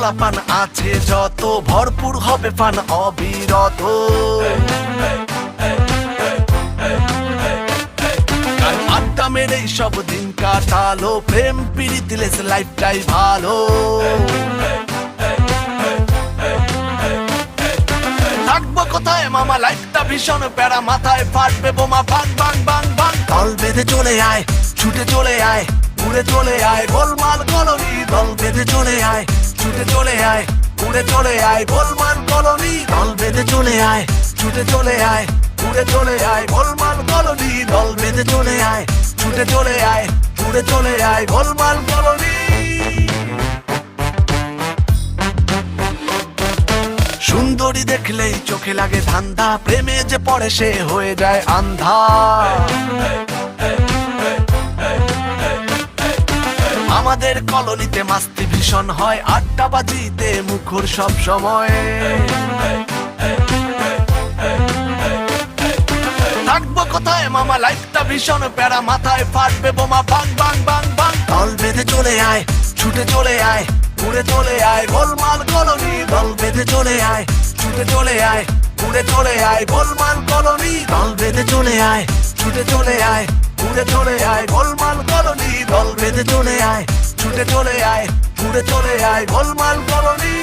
পোলাপান আছে, যত ভরপুর হবে পান অবিরত। আড্ডা মেরেই সব দিন কাটালো, প্রেম পিড়িতে লাইফটাই ভালো। মামা? ভীষণ মাথায় ফাটবে বোমা বেঁধে চলে আয়, ছুটে চলে আয়, ঘুরে চলে আয়, গোলমাল কলোনি ছুটে চলে আয় উড়ে চলে আয় গোলমাল কলোনি, দল বেঁধে চলে আয়, ছুটে চলে আয় উড়ে চলে আয় গোলমাল কলোনি, দল বেঁধে চলে আয়, ছুটে চলে আয় উড়ে চলে আয় গোলমাল কলোনি। সুন্দরী দেখলেই চোখে লাগে ধান্দা, প্রেমে যে পড়ে সে হয়ে যায় আন্ধা আমাদের কলোনিতে মাস্তি ভীষণ হয় আড্ডা বাজিতে মুখর সব সময়। থাকব কোথায় মামা? লাইফটা ভীষণ প্যারা, মাথায় ফাটবে বোমা, বাং বাং বাং বাং। দল বেঁধে চলে আয়, ছুটে চলে আয়, উড়ে চলে আয়, গোলমাল কলোনি। দল বেঁধে চলে আয়, ছুটে চলে আয়, উড়ে চলে আয়, গোলমাল কলোনি। দল বেঁধে চলে আয়, ছুটে চলে আয়, উড়ে চলে আয়, গোলমাল কলোনি। চলে আয় ছুটে চলে আয় ঘুরে চলে আয় গোলমাল কলোনি